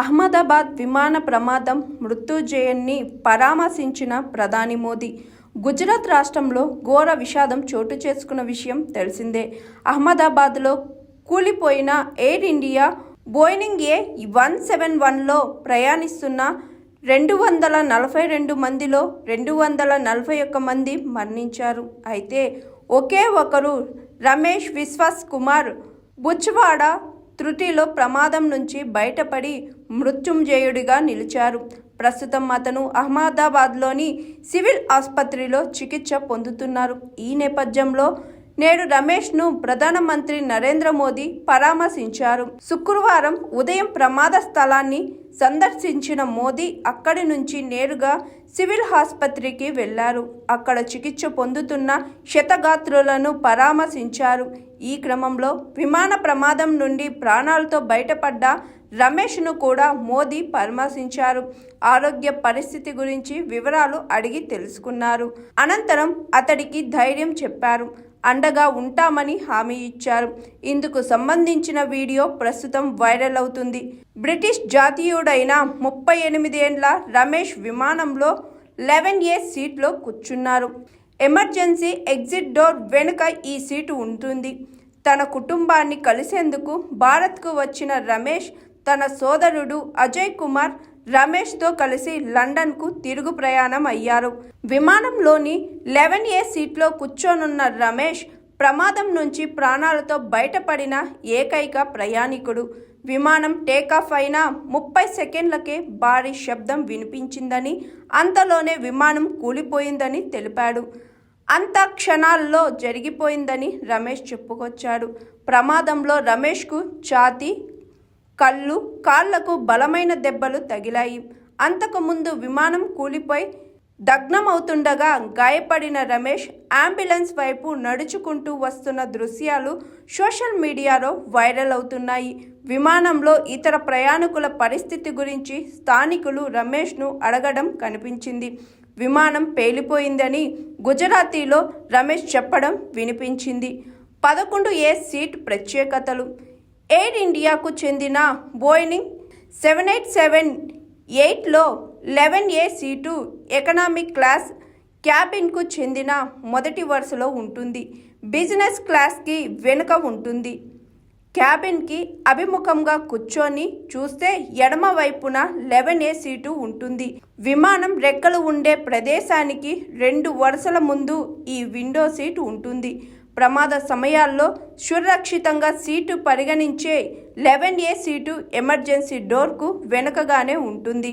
అహ్మదాబాద్ విమాన ప్రమాదం మృత్యుంజయన్ని పరామర్శించిన ప్రధాని మోదీ. గుజరాత్ రాష్ట్రంలో ఘోర విషాదం చోటు చేసుకున్న విషయం తెలిసిందే. అహ్మదాబాద్లో కూలిపోయిన Air India Boeing A one seven వన్లో ప్రయాణిస్తున్న రెండు వందల నలభై రెండు మందిలో రెండు వందల నలభై ఒక్క మంది మరణించారు. అయితే ఒకే ఒకరు రమేష్ విశ్వాస్ కుమార్ బుచ్వాడ తృటిలో ప్రమాదం నుంచి బయటపడి మృత్యుంజయుడిగా నిలిచారు. ప్రస్తుతం అతను అహ్మదాబాద్లోని సివిల్ ఆసుపత్రిలో చికిత్స పొందుతున్నారు. ఈ నేపథ్యంలో నేడు రమేష్ను ప్రధానమంత్రి నరేంద్ర మోదీ పరామర్శించారు. శుక్రవారం ఉదయం ప్రమాద స్థలాన్ని సందర్శించిన మోదీ అక్కడి నుంచి నేరుగా సివిల్ ఆసుపత్రికి వెళ్ళారు. అక్కడ చికిత్స పొందుతున్న క్షతగాత్రులను పరామర్శించారు. ఈ క్రమంలో విమాన ప్రమాదం నుండి ప్రాణాలతో బయటపడ్డ రమేష్ను కూడా మోదీ పరామర్శించారు. ఆరోగ్య పరిస్థితి గురించి వివరాలు అడిగి తెలుసుకున్నారు. అనంతరం అతడికి ధైర్యం చెప్పారు. అండగా ఉంటామని హామీ ఇచ్చారు. ఇందుకు సంబంధించిన వీడియో ప్రస్తుతం వైరల్ అవుతుంది. బ్రిటిష్ జాతీయుడైన ముప్పై ఎనిమిదేండ్ల రమేష్ విమానంలో లెవెన్ ఏ సీట్లో కూర్చున్నారు. ఎమర్జెన్సీ ఎగ్జిట్ డోర్ వెనుక ఈ సీటు ఉంటుంది. తన కుటుంబాన్ని కలిసేందుకు భారత్కు వచ్చిన రమేష్ తన సోదరుడు అజయ్ కుమార్ రమేష్తో కలిసి లండన్కు తిరుగు ప్రయాణం అయ్యారు. విమానంలోని లెవెన్ ఏ సీట్లో కూర్చోనున్న రమేష్ ప్రమాదం నుంచి ప్రాణాలతో బయటపడిన ఏకైక ప్రయాణికుడు. విమానం టేకాఫ్ అయిన ముప్పై సెకండ్లకే భారీ శబ్దం వినిపించిందని అంతలోనే విమానం కూలిపోయిందని తెలిపాడు. అంత క్షణాల్లో జరిగిపోయిందని రమేష్ చెప్పుకొచ్చాడు. ప్రమాదంలో రమేష్కు ఛాతీ కళ్ళు కాళ్ళకు బలమైన దెబ్బలు తగిలాయి. అంతకుముందు విమానం కూలిపోయి దగ్నమవుతుండగా గాయపడిన రమేష్ అంబులెన్స్ వైపు నడుచుకుంటూ వస్తున్న దృశ్యాలు సోషల్ మీడియాలో వైరల్ అవుతున్నాయి. విమానంలో ఇతర ప్రయాణికుల పరిస్థితి గురించి స్థానికులు రమేష్ను అడగడం కనిపించింది. విమానం పేలిపోయిందని గుజరాతీలో రమేష్ చెప్పడం వినిపించింది. పదకొండు ఏ సీట్ ప్రత్యేకతలు. ఎయిర్ ఇండియాకు చెందిన బోయింగ్ సెవెన్ ఎయిట్ సెవెన్ ఎయిట్లో eleven A seat economic class క్యాబిన్కు చెందిన మొదటి వరుసలో ఉంటుంది. బిజినెస్ క్లాస్కి వెనుక ఉంటుంది. క్యాబిన్కి అభిముఖంగా కూర్చొని చూస్తే ఎడమ వైపున లెవెన్ ఏ సీటు ఉంటుంది. విమానం రెక్కలు ఉండే ప్రదేశానికి రెండు వరుసల ముందు ఈ విండో సీటు ఉంటుంది. ప్రమాద సమయాల్లో సురక్షితంగా సీటు పరిగణించే లెవెన్ ఏ సీటు ఎమర్జెన్సీ డోర్కు వెనుకగానే ఉంటుంది.